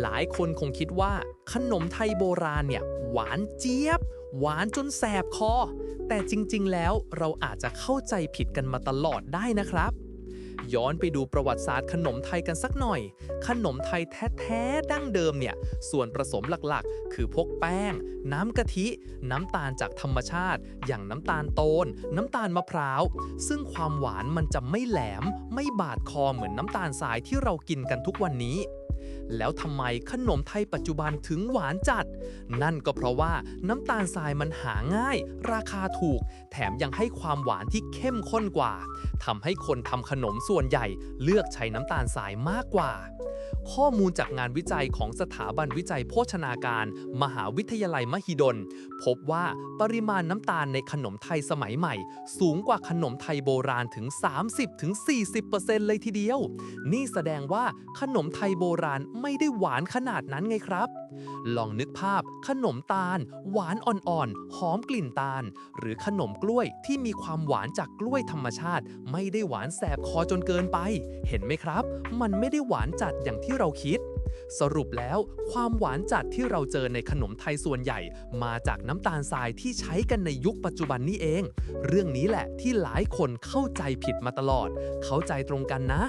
หลายคนคงคิดว่าขนมไทยโบราณเนี่ย หวานเจี๊ยบ หวานจนแสบคอ แต่จริงๆ แล้วเราอาจจะเข้าใจผิดกันมาตลอดได้นะครับ ย้อนไปดูประวัติศาสตร์ขนมไทยกันสักหน่อย ขนมไทยแท้ๆ ดั้งเดิมเนี่ย ส่วนผสมหลักๆ คือพวกแป้ง น้ำกะทิ น้ำตาลจากธรรมชาติ อย่างน้ำตาลโตน น้ำตาลมะพร้าว ซึ่งความหวานมันจะไม่แหลม ไม่บาดคอเหมือนน้ำตาลทรายที่เรากินกันทุกวันนี้ แล้วทำไมขนมไทยปัจจุบันถึงหวานจัด นั่นก็เพราะว่าน้ำตาลทรายมันหาง่าย ราคาถูก แถมยังให้ความหวานที่เข้มข้นกว่าทำให้คนทำขนมส่วนใหญ่เลือกใช้น้ำตาลทรายมากกว่า ข้อมูลจากงานวิจัยของสถาบันวิจัยโภชนาการ มหาวิทยาลัยมหิดล พบว่าปริมาณน้ำตาลในขนมไทยสมัยใหม่ สูงกว่าขนมไทยโบราณถึง 30-40%เลยทีเดียว นี่แสดงว่าขนมไทยโบราณไม่ได้หวานขนาดนั้นไงครับ ลองนึกภาพขนมตาล หวานอ่อนๆ หอมกลิ่นตาล หรือขนมกล้วยที่มีความหวานจากกล้วยธรรมชาติ ไม่ได้หวานแสบคอจนเกินไป เห็นไหมครับ มันไม่ได้หวานจัดอย่างที่เราคิด สรุปแล้วความหวานจัดที่เราเจอในขนมไทยส่วนใหญ่ มาจากน้ำตาลทรายที่ใช้กันในยุคปัจจุบันนี้เอง เรื่องนี้แหละที่หลายคนเข้าใจผิดมาตลอด เข้าใจตรงกันนะ